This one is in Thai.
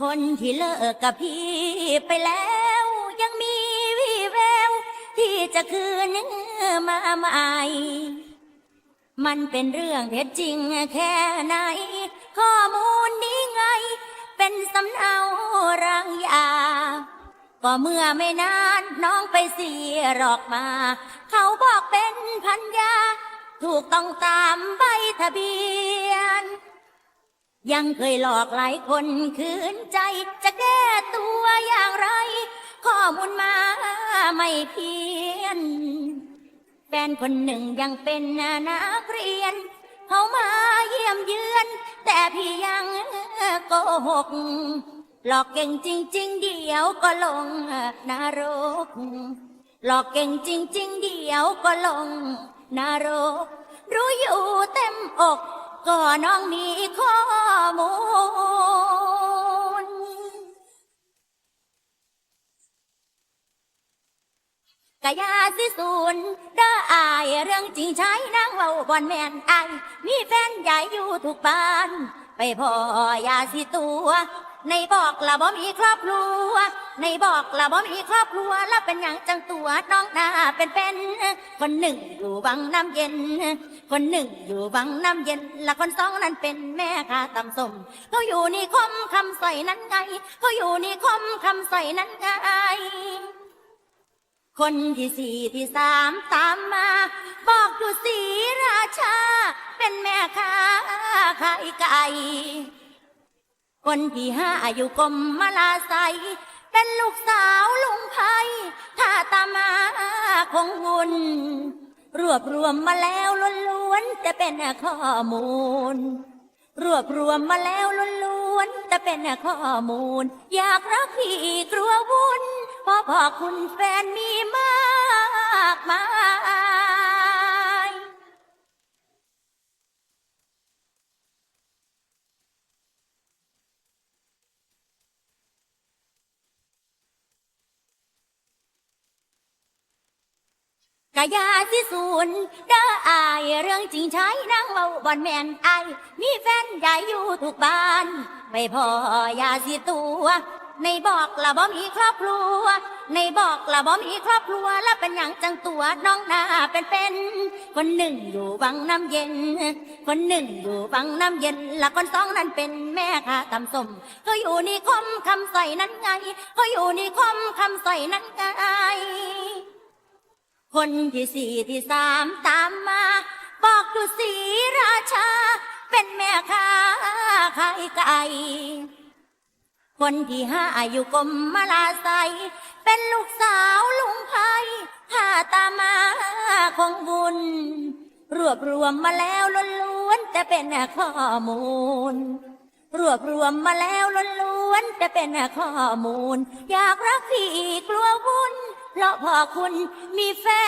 คนที่เลิกกับพี่ไปแล้ว ยังมีวี่แวว ที่จะคืนมาใหม่ มันเป็นเรื่องเท็จจริงแค่ไหน ข้อมูลนี้ไง เป็นสำเนารางยา ก็เมื่อไม่นานน้องไปเสียหรอกมา เขาบอกเป็นพันยา ถูกต้องตามใบทะเบียน ยังเคยหลอกหลายคนคืนใจจะแก้ตัวอย่างไร ข้อมูลมาไม่เพี้ยน แฟนคนหนึ่งยังเป็นนักเรียน เขามาเยี่ยมเยือน แต่พี่ยังโกหก หลอกเก่งจริง ๆ เดี๋ยวก็ลงนรก หลอกเก่งจริง ๆ เดี๋ยวก็ลงนรก รู้อยู่เต็มอก ก็น้องมีข้อะยาสิสูนเด้ออายเรื่องจริงใช้นางเว้าบอนแมนอายมีแฟนใหญ่อยู่ทุกบ้าน ไปพ่อยาสิตัว ในบอกละบ่มีครอบครัว ในบอกละบ่มีครอบครัวแล้วเป็นอย่างจังตัวน้องหน้าเป็นเป็นคนหนึ่งอยู่วังน้ำเย็น คนหนึ่งอยู่วังน้ำเย็นและคนสองนั้นเป็นแม่ค้าตำสมเขาอยู่นี่คมคำใส่นั้นไงเขาอยู่นี่คมคำใส่นั้นไง คนที่สี่ที่สามตามมา บอกอยู่สีราชา เป็นแม่ค้าขายไก่คนที่ห้าอยู่กรมมาลาไซเป็นลูกสาวลุงไพถ้าตามมาคงวุ่นรวบรวมมาแล้วล้วนๆแต่เป็นข้อมูล รวบรวมมาแล้วล้วนๆแต่เป็นข้อมูล อยากรักพี่กลัววุ่น เพราะคุณแฟนมีมากมายกะยาสิสูนเด้ออายเรื่องจริงใช้นางเว้าบอนแมนไอายมีแฟนใหญ่อยู่ทุกบ้านไปพอยาสิตัว ในบอกละบ่มีครอบครัว ในบอกละบ่มีครอบครัวแล้วเป็นอย่างจังตัวน้องนาเป็นเป็นคนหนึ่งอยู่วังน้ำเย็น คนหนึ่งอยู่วังน้ำเย็นและคนสองนั้นเป็นแม่ค้าตำสมเขาอยู่นี่คมคำใส่นั้นไงเขาอยู่นี่คมคำใส่นั้นไงคนที่สี่ที่สามตามมา บอกดูสีราชา เป็นแม่ค้าขายไก่ คนที่ห้าอยู่กรมมาลาไซเป็นลูกสาวลุงไพถ้าตามมาคงบุญ รวบรวมมาแล้วล้วนๆแต่เป็นข้อมูล รวบรวมมาแล้วล้วนๆแต่เป็นข้อมูล อยากรักพี่กลัววุ่นเพราะพ่อคุณมีแฟน